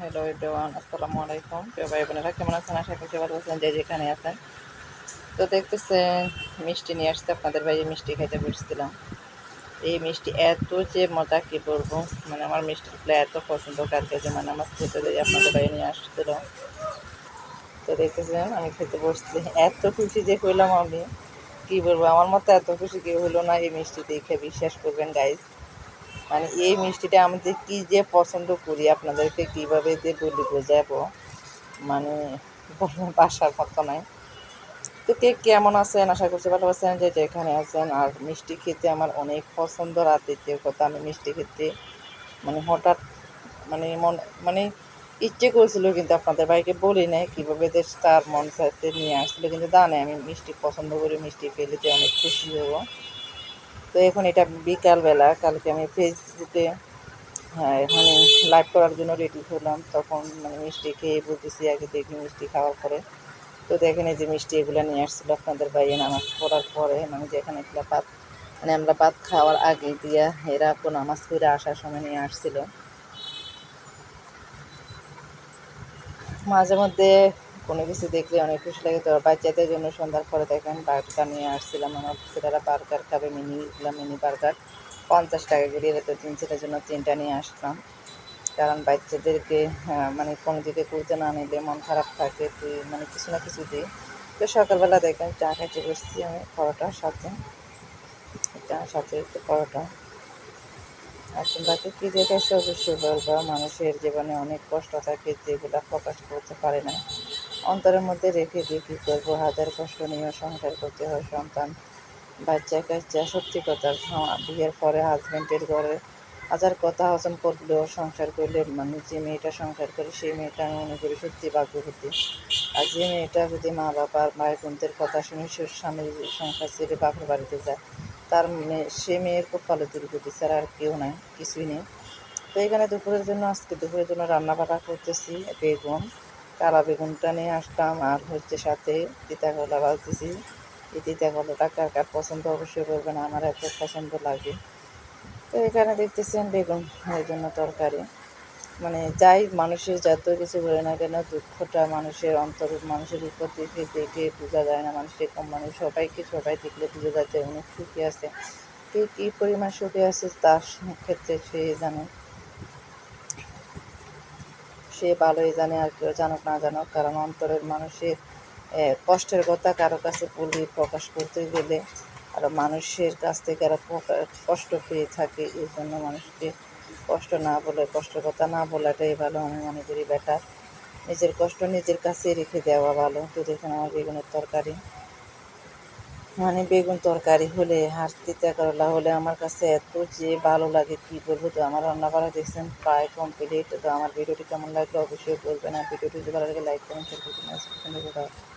Hello everyone, আসসালামু আলাইকুম। প্রিয় ভাই বোনেরা কেমন আছেন? আশা করছি ভালো আছেন, যে যেখানে আছেন। তো দেখতেছেন, মিষ্টি নিয়ে আসছে আপনাদের ভাই মিষ্টি খেতে বসছিলাম। এই মিষ্টি এত যে মজা, কি বলব? মানে আমার মিষ্টিগুলো এত পছন্দ কালকে যে মানে আমার খেতে দেয়, আপনাদের ভাই নিয়ে আসছিল। তো দেখতেছেন, আমি খেতে বসছি। এত খুশি যে হইলাম আমি। কি বলব, আমার মতো এত খুশি কেউ হলো না এই মিষ্টি দেখে, বিশ্বাস করবেন গাইজ মানে এই মিষ্টিটা আমি যে কী যে পছন্দ করি আপনাদেরকে, কীভাবে যে বলি বোঝাবো। মানে বাসার মতো নয় তো কে কেমন আছেন? আশা করছি ভালো আছেন, যে যেখানে আছেন। আর মিষ্টি খেতে আমার অনেক পছন্দ রাতের কথা। আমি মিষ্টি খেতে মানে হঠাৎ মানে মন মানে ইচ্ছে করেছিল কিন্তু আপনাদের ভাইকে বলি নাই। কীভাবে দেশ তার মন চাইতে নিয়ে আসছিল কিন্তু জানে আমি মিষ্টি পছন্দ করি, মিষ্টি পেলেতে অনেক খুশি হব। তো এখন এটা বিকালবেলা, কালকে আমি ফেসবুকে হ্যাঁ এখানে লাইভ করার জন্য রেডি হলাম। তখন মানে মিষ্টি খেয়ে বলতেছি, আগে দেখি মিষ্টি খাওয়ার পরে। তো দেখেন এই যে মিষ্টি এগুলো নিয়ে আসছিল আপনাদের বাইরে নামাজ পড়ার পরে। মানে যেখানে এগুলো ভাত মানে আমরা ভাত খাওয়ার আগে দিয়া এরা তো নামাজ করে আসার সময় নিয়ে আসছিল। মাঝে মধ্যে কোনো কিছু দেখলে অনেক খুশি লাগে। তো বাচ্চাদের জন্য সন্ধ্যার পরে দেখেন বার্গার নিয়ে আসছিলাম। আমার ছেলেরা বার্গার খাবে, মিনি মিনি বার্গার। পঞ্চাশ টাকা করে তো তিন ছেলের জন্য তিনটা নিয়ে আসলাম। কারণ বাচ্চাদেরকে মানে কোনো দিকে ঘুরতে না নিলে মন খারাপ থাকে তুই মানে কিছু না কিছু দিই। তো সকালবেলা দেখেন চা খাইতে বসছি আমি পরোটার সাথে। চা সাথে একটু পরোটা। আর তোমরাকে কী দেখেছ? অবশ্যই বলবা। মানুষের জীবনে অনেক কষ্ট থাকে, যেগুলো প্রকাশ করতে পারে না। অন্তরের মধ্যে রেখে দিয়ে কী করব? হাজার কষ্ট নিয়েও সংসার করতে হয় সন্তান, বাচ্চা কাচ্চা, সত্যি কথা বিয়ের পরে হাজব্যান্ডের ঘরে হাজার কথা হজম করলেও সংসার করলে মানে যে মেয়েটা সংসার করে, সেই মেয়েটা আমি মনে করি সত্যি ভাগ্যবতী। আর যে মেয়েটা যদি মা বাবার মায়ের বোনদের কথা শুনে স্বামীর সংসার ছেড়ে বাপের বাড়িতে যায়, তার মেয়ে, সে মেয়ের কপালে দুর্গতি ছাড়া আর কেউ নাই, কিছুই নেই। তো এখানে দুপুরের জন্য, আজকে দুপুরের জন্য রান্না বাড়া করতেছি, বেগুন। কালা বেগুনটা নিয়ে আসলাম আর হচ্ছে সাথে তিতা বাজতেছি এই তিতা কলাটা কার কার পছন্দ অবশ্যই করবেন আমার এত পছন্দ লাগে। তো এখানে দেখতেছেন বেগুন এর জন্য তরকারি। মানে যাই মানুষের যত কিছু বলে না কেন, দুঃখটা মানুষের, অন্তর মানুষের উপর দেখে দেখে বোঝা যায় না মানুষের কম মানুষ। সবাইকে সবাই দেখলে বুঝে যাচ্ছে অনেক সুখী আছে। কে কী পরিমাণ সুখী আছে তার ক্ষেত্রে সে জানে। সে ভালোই জানে আর কেউ জানুক না জানুক, কারণ অন্তরের মানুষের কষ্টের কথা কারও কাছে বলি প্রকাশ করতে গেলে। আরও মানুষের কাছ থেকে আরও কষ্ট পেয়ে থাকে, এই জন্য মানুষকে কষ্ট না বলে, কষ্টের কথা না বলাটাই ভালো। আমি মনে করি বেটার নিজের কষ্ট নিজের কাছে রেখে দেওয়া ভালো। তো দেখুন, আমার বেগুনের তরকারি। মানে বেগুন তরকারি হলে আর তিতা করলা হলে আমার কাছে এত যে ভালো লাগে, কি বলব তো? আমার রান্না করা দেখছেন প্রায় কমপ্লিট তো আমার ভিডিওটি কেমন লাগল অবশ্যই বলবেন। আর ভিডিওটি যদি ভালো লাগে লাইক কমেন্ট শেয়ার করবেন